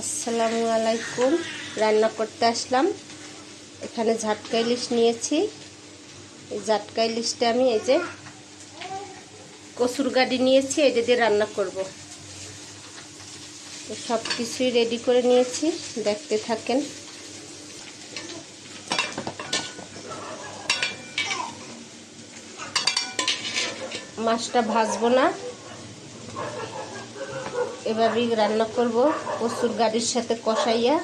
আসসালামু আলাইকুম। রান্না করতে আসলাম। এখানে ঝাটকা ইলিশ নিয়েছি। এই ঝাটকা ইলিশটা আমি এই যে কসুর গাড়ি নিয়েছি, এটা দিয়ে রান্না করব। সব কিছুই রেডি করে নিয়েছি, দেখতে থাকেন। মাছটা ভাজবো না। এভাবেই রান্না করব, কচুর গাড়ির সাথে কষাইয়া।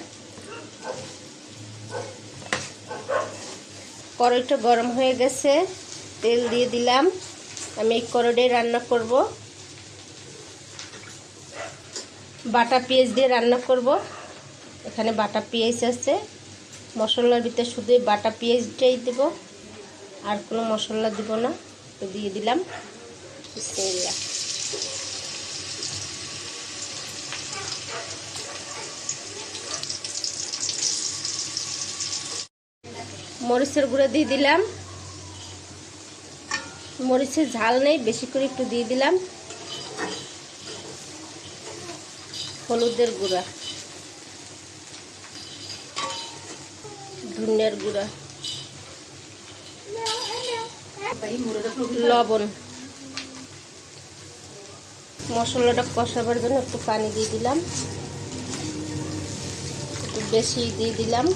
কড়াইটা গরম হয়ে গেছে, তেল দিয়ে দিলাম। আমি এই কড়াইটাই রান্না করব। বাটা পেঁয়াজ দিয়ে রান্না করব। এখানে বাটা পেঁয়াজ আছে। মশলার ভিতরে শুধু বাটা পেঁয়াজটাই দেব। আর কোনো মশলা দিব না। তো দিয়ে দিলাম। মরিচের গুঁড়ো দিয়ে দিলাম। মরিচের ঝাল নেই, বেশি করে একটু দিয়ে দিলাম। হলুদের গুঁড়া। ধনিয়ার গুঁড়া। লবণ। মশলাটা কষাবার জন্য একটু পানি দিয়ে দিলাম। একটু বেশি দিয়ে দিলাম।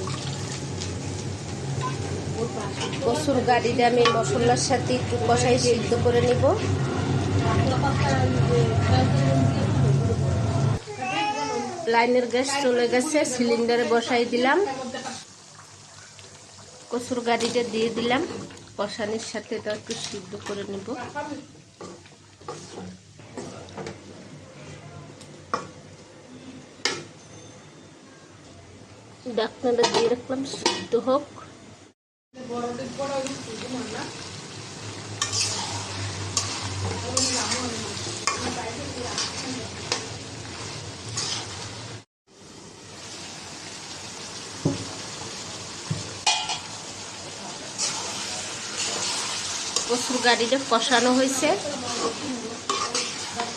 কসুর গাড়িটা আমি মশলার সাথে একটু কষাই সিদ্ধ করে নিব। লাইনের গ্যাস চলে গেছে, সিলিন্ডারে বসাই দিলাম। কসুর গাড়িটা দিয়ে দিলাম। কষানির সাথে এটা একটু সিদ্ধ করে নিব। ডাকনাটা দিয়ে রাখলাম, সিদ্ধ হোক। কচুর গাড়িটা কষানো হয়েছে।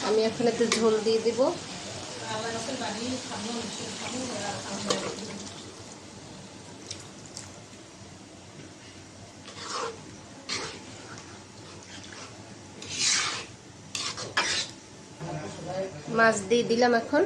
আমি এখন একটু ঝোল দিয়ে দিব। মাছ দিয়ে দিলাম এখন।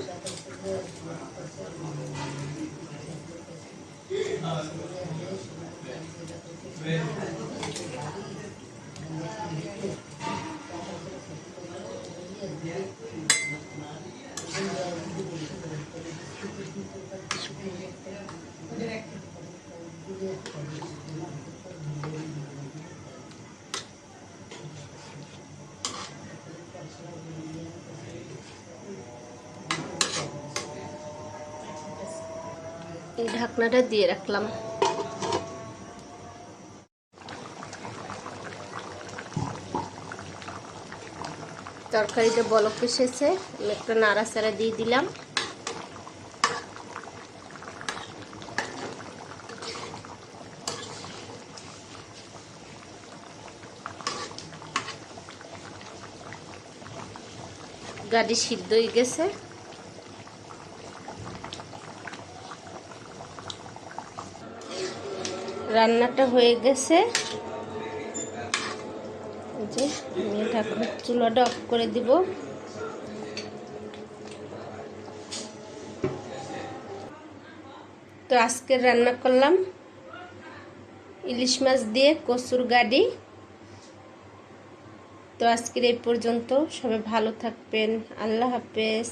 ঢাকনাটা দিয়ে রাখলাম। তরকারিটা বলক এসেছে একটা নাড়াচাড়া দিয়ে দিলাম। গাড়ি সিদ্ধ হয়ে গেছে। রান্নাটা হয়ে গেছে। যে আমি ঠাকুর চুলাটা অফ করে দিব। তো আজকে রান্না করলাম ইলিশ মাছ দিয়ে কচুর গাড়ি। তো আজকের এই পর্যন্ত সবাই ভালো থাকবেন, আল্লাহ হাফেজ।